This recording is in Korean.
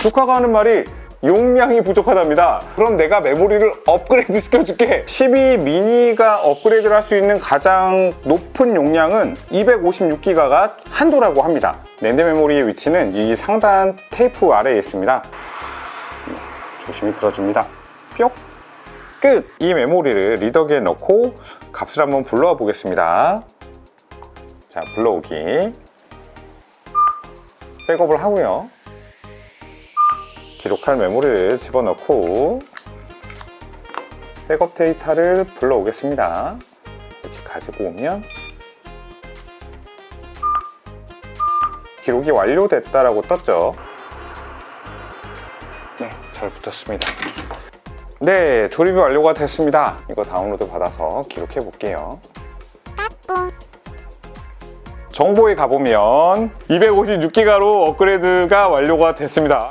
조카가 하는 말이 용량이 부족하답니다. 그럼 내가 메모리를 업그레이드 시켜줄게. 12 미니가 업그레이드를 할 수 있는 가장 높은 용량은 256기가가 한도라고 합니다. 랜드 메모리의 위치는 이 상단 테이프 아래에 있습니다. 조심히 들어줍니다. 뿅! 끝! 이 메모리를 리더기에 넣고 값을 한번 불러와 보겠습니다. 자, 불러오기. 백업을 하고요. 기록할 메모리를 집어넣고 백업 데이터를 불러오겠습니다. 이렇게 가지고 오면 기록이 완료됐다라고 떴죠. 네, 잘 붙었습니다. 네, 조립이 완료가 됐습니다. 이거 다운로드 받아서 기록해 볼게요. 정보에 가보면 256기가로 업그레이드가 완료가 됐습니다.